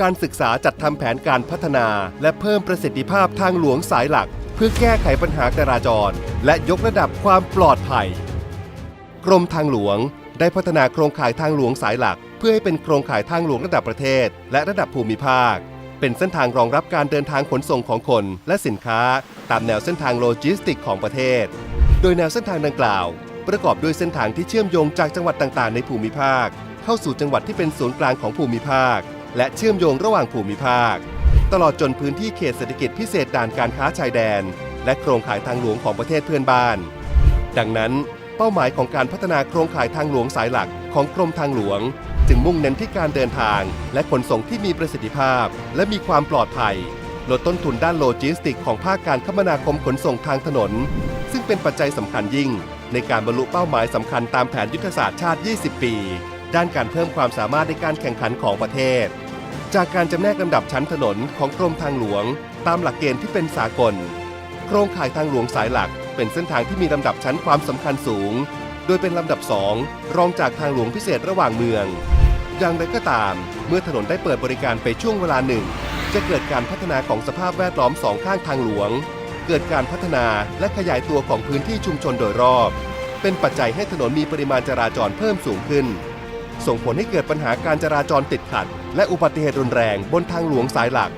การศึกษาจัดทำแผนการพัฒนา และเพิ่มประสิทธิภาพทางหลวงสายหลัก เพื่อแก้ไขปัญหาจราจร และยกระดับความปลอดภัย กรมทางหลวงได้พัฒนาโครงข่ายทางหลวงสายหลัก เพื่อให้เป็นโครงข่ายทางหลวงระดับประเทศ และระดับภูมิภาค เป็นเส้นทางรองรับการเดินทางขนส่งของคนและสินค้า ตามแนวเส้นทางโลจิสติกของประเทศ โดยแนวเส้นทางดังกล่าว ประกอบด้วยเส้นทางที่เชื่อมโยงจากจังหวัดต่างๆ ในภูมิภาค เข้าสู่จังหวัดที่เป็นศูนย์กลางของภูมิภาค และเชื่อมโยงระหว่างภูมิภาค ตลอดจนพื้นที่เขตเศรษฐกิจพิเศษด่านการค้าชายแดน และโครงข่ายทางหลวงของประเทศเพื่อนบ้าน ดังนั้น เป้าหมายของการพัฒนาโครงข่ายทางหลวงสายหลักของกรมทางหลวง จึงมุ่งเน้นที่การเดินทาง และขนส่งที่มีประสิทธิภาพ และมีความปลอดภัยลดต้นทุนด้านโลจิสติกของภาคการคมนาคมขนส่งทางถนน ซึ่งเป็นปัจจัยสำคัญยิ่ง ในการบรรลุเป้าหมายสำคัญตามแผนยุทธศาสตร์ชาติ 20 ปี ด้านการเพิ่มความสามารถในการแข่งขันของประเทศ จากการจำแนกลำดับชั้นถนนของกรมทางหลวง ตามหลักเกณฑ์ที่เป็นสากล โครงข่ายทางหลวงสายหลัก เป็นเส้นทางที่มีลำดับชั้นความสำคัญสูง โดยเป็นลำดับสองรองจากทางหลวงพิเศษระหว่างเมือง อย่างไรก็ตาม เมื่อถนนได้เปิดบริการไปช่วงเวลาหนึ่ง จะเกิดการพัฒนาของสภาพแวดล้อมสองข้างทางหลวง เกิดการพัฒนาและขยายตัวของพื้นที่ชุมชนโดยรอบ เป็นปัจจัยให้ถนนมีปริมาณจราจรเพิ่มสูงขึ้น ส่งผลให้เกิดปัญหาการจราจรติดขัด และอุบัติเหตุรุนแรงบนทางหลวงสายหลัก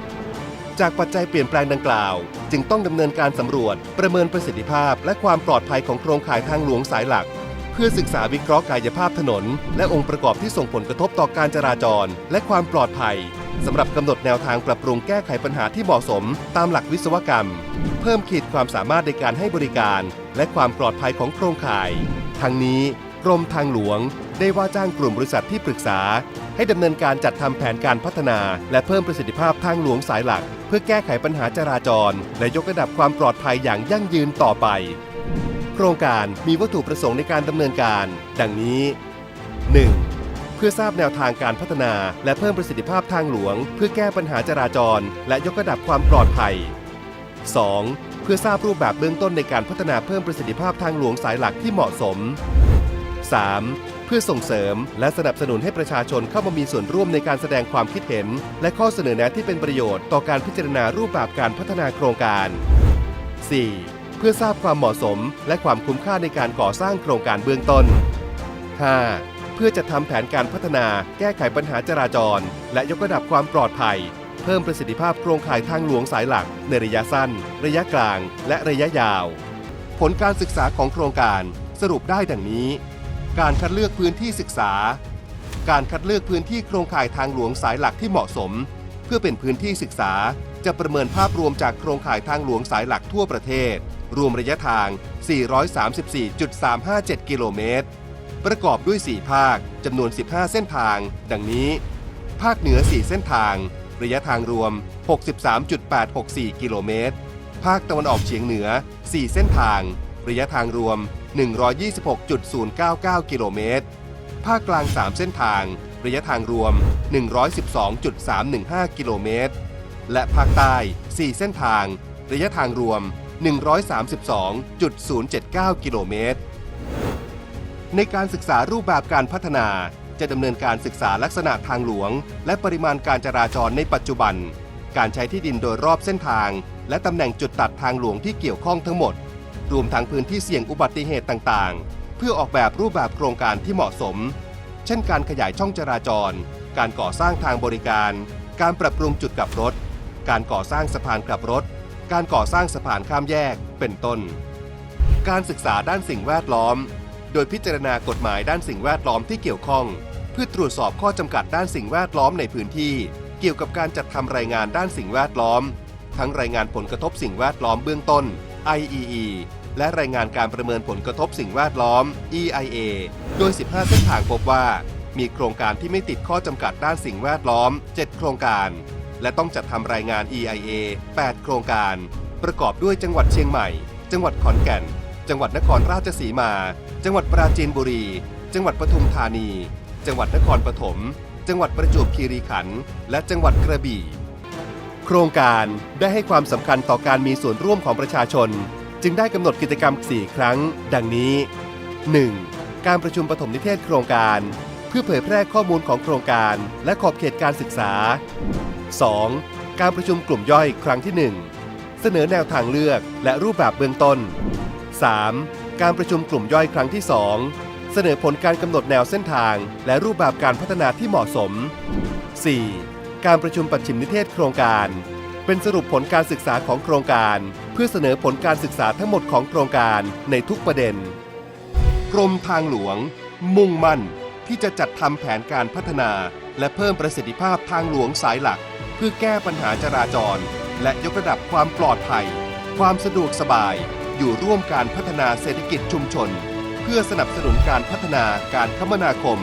จากปัจจัยเปลี่ยนแปลงดังกล่าว จึงต้องดำเนินการสำรวจ ประเมินประสิทธิภาพ และความปลอดภัยของโครงข่ายทางหลวงสายหลัก เพื่อศึกษาวิเคราะห์กายภาพถนน และองค์ประกอบที่ส่งผลกระทบต่อการจราจร และความปลอดภัยสำหรับกำหนดแนวทางปรับปรุงแก้ไขปัญหาที่เหมาะสม ตามหลักวิศวกรรม เพิ่มขีดความสามารถในการให้บริการ และความปลอดภัยของโครงข่าย ทั้งนี้กรมทางหลวงได้ว่าจ้างกลุ่มบริษัทที่ปรึกษา ให้ดำเนินการจัดทำแผนการพัฒนา และเพิ่มประสิทธิภาพทางหลวงสายหลัก เพื่อแก้ไขปัญหาจราจร และยกระดับความปลอดภัยอย่างยั่งยืนต่อไป โครงการมีวัตถุประสงค์ในการดำเนินการ ดังนี้ 1. เพื่อทราบแนวทางการพัฒนา และเพิ่มประสิทธิภาพทางหลวง เพื่อแก้ปัญหาจราจร และยกระดับความปลอดภัย 2. เพื่อทราบรูปแบบเบื้องต้นในการพัฒนาเพิ่มประสิทธิภาพทางหลวงสายหลักที่เหมาะสม 3. เพื่อส่งเสริม และสนับสนุนให้ประชาชนเข้ามามีส่วนร่วมในการแสดงความคิดเห็น และข้อเสนอแนะที่เป็นประโยชน์ต่อการพิจารณารูปแบบการพัฒนาโครงการ 4. เพื่อทราบความเหมาะสม และความคุ้มค่าในการก่อสร้างโครงการเบื้องต้น 5. เพื่อจะทำแผนการพัฒนาแก้ไขปัญหาจราจร และยกระดับความปลอดภัย เพิ่มประสิทธิภาพโครงข่ายทางหลวงสายหลัก ในระยะสั้น ระยะกลาง และระยะยาว ผลการศึกษาของโครงการสรุปได้ดังนี้ การคัดเลือกพื้นที่ศึกษา การคัดเลือกพื้นที่โครงข่ายทางหลวงสายหลักที่เหมาะสม เพื่อเป็นพื้นที่ศึกษา จะประเมินภาพรวมจากโครงข่ายทางหลวงสายหลักทั่วประเทศ รวมระยะทาง 434.357 กิโลเมตร ประกอบด้วย 4 ภาคจำนวน 15 เส้นทาง ดังนี้ ภาคเหนือ 4 เส้นทาง ระยะทางรวม 63.864 กิโลเมตร ภาคตะวันออกเฉียงเหนือ 4 เส้นทาง ระยะทางรวม 126.099 กิโลเมตร ภาคกลาง 3 เส้นทาง ระยะทางรวม 112.315 กิโลเมตร และภาคใต้ 4 เส้นทาง ระยะทางรวม 132.079 กิโลเมตร ในการศึกษารูปแบบการพัฒนาจะดำเนินการศึกษาลักษณะทางหลวง และปริมาณการจราจรในปัจจุบัน การใช้ที่ดินโดยรอบเส้นทาง และตำแหน่งจุดตัดทางหลวงที่เกี่ยวข้องทั้งหมด รวมทั้งพื้นที่เสี่ยงอุบัติเหตุต่างๆ เพื่อออกแบบรูปแบบโครงการที่เหมาะสม เช่นการขยายช่องจราจร การก่อสร้างทางบริการ การปรับปรุงจุดกลับรถ การก่อสร้างสะพานกลับรถ การก่อสร้างสะพานข้ามแยก เป็นต้น การศึกษาด้านสิ่งแวดล้อม โดยพิจารณากฎหมายด้านสิ่งแวดล้อมที่เกี่ยวข้อง เพื่อตรวจสอบข้อจำกัดด้านสิ่งแวดล้อมในพื้นที่ เกี่ยวกับการจัดทำรายงานด้านสิ่งแวดล้อม ทั้งรายงานผลกระทบสิ่งแวดล้อมเบื้องต้น IEE และรายงานการประเมินผลกระทบสิ่งแวดล้อม EIA โดย 15 เส้นทางพบว่า มีโครงการที่ไม่ติดข้อจำกัดด้านสิ่งแวดล้อม 7 โครงการ และต้องจัดทำรายงาน EIA 8 โครงการ ประกอบด้วยจังหวัดเชียงใหม่ จังหวัดขอนแก่น จังหวัดนครราชสีมา จังหวัดปราจีนบุรี จังหวัดปทุมธานี จังหวัดนครปฐม จังหวัดประจวบคีรีขันธ์ และจังหวัดกระบี่ โครงการได้ให้ความสำคัญต่อการมีส่วนร่วมของประชาชน จึงได้กำหนดกิจกรรม 4 ครั้ง ดังนี้ 1. การประชุมปฐมนิเทศโครงการ เพื่อเผยแพร่ข้อมูลของโครงการ และขอบเขตการศึกษา 2. การประชุมกลุ่มย่อยครั้งที่ 1 เสนอแนวทางเลือกและรูปแบบเบื้องต้น 3. การประชุมกลุ่มย่อยครั้งที่ 2 เสนอผลการกำหนดแนวเส้นทาง และรูปแบบการพัฒนาที่เหมาะสม 4. การประชุมปัจฉิมนิเทศโครงการ เป็นสรุปผลการศึกษาของโครงการ เพื่อเสนอผลการศึกษาทั้งหมดของโครงการในทุกประเด็น กรมทางหลวง มุ่งมั่นที่จะจัดทำแผนการพัฒนา และเพิ่มประสิทธิภาพทางหลวงสายหลัก เพื่อแก้ปัญหาจราจร และยกระดับความปลอดภัย ความสะดวกสบาย อยู่ร่วมการพัฒนาเศรษฐกิจชุมชน เพื่อสนับสนุนการพัฒนาการคมนาคม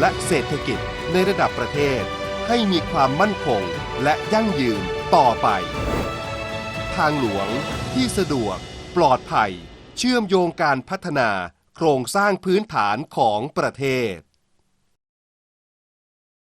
และเศรษฐกิจในระดับประเทศ ให้มีความมั่นคงและยั่งยืนต่อไป ทางหลวงที่สะดวก ปลอดภัย เชื่อมโยงการพัฒนาโครงสร้างพื้นฐานของประเทศ